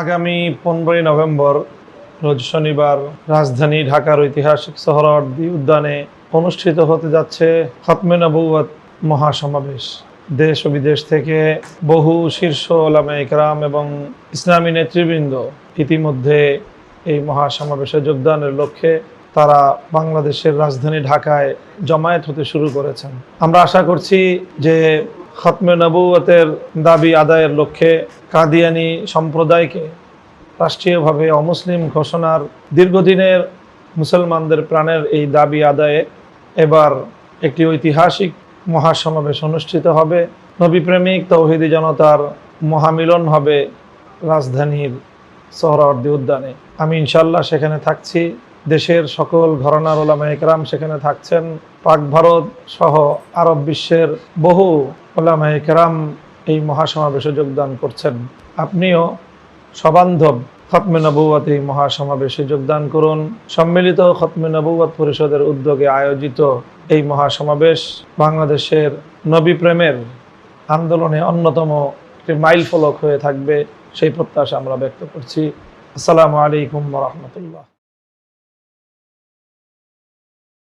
আগামী পনেরোই নভেম্বর, রোজ শনিবার রাজধানী ঢাকার ঐতিহাসিক সোহরাওয়ার্দী উদ্যানে অনুষ্ঠিত হতে যাচ্ছে খতমে নবুয়ত মহাসমাবেশ। দেশ ও বিদেশ থেকে বহু শীর্ষ ওলামা ইকরাম এবং ইসলামী নেতৃবৃন্দ ইতিমধ্যে এই মহাসমাবেশে যোগদানের লক্ষ্যে তারা বাংলাদেশের রাজধানী ঢাকায় জমায়েত হতে শুরু করেছেন। আমরা আশা করছি যে খতমে নবুয়তের দাবি আদায়ের লক্ষ্যে কাদিয়ানি সম্প্রদায়কে রাষ্ট্রীয়ভাবে অমুসলিম ঘোষণার দীর্ঘদিনের মুসলমানদের প্রাণের এই দাবি আদায়ে এবার একটি ঐতিহাসিক মহাসমাবেশ অনুষ্ঠিত হবে। নবীপ্রেমিক তৌহিদি জনতার মহামিলন হবে রাজধানীর সোহরাওয়ার্দী উদ্যানে। আমি ইনশাল্লাহ সেখানে থাকছি। দেশের সকল ঘরানার ওলামা একরাম সেখানে থাকছেন। পাক ভারত সহ আরব বিশ্বের বহু ওলামা একরাম এই মহাসমাবেশে যোগদান করছেন। আপনিও সবান্ধব খতমে নবুয়াত এই মহাসমাবেশে যোগদান করুন। সম্মিলিত খতমে নবুয়াত পরিষদের উদ্যোগে আয়োজিত এই মহাসমাবেশ বাংলাদেশের নবী প্রেমের আন্দোলনে অন্যতম একটি মাইল ফলক হয়ে থাকবে, সেই প্রত্যাশা আমরা ব্যক্ত করছি। আসসালামু আলাইকুম রহমতুল্লাহ।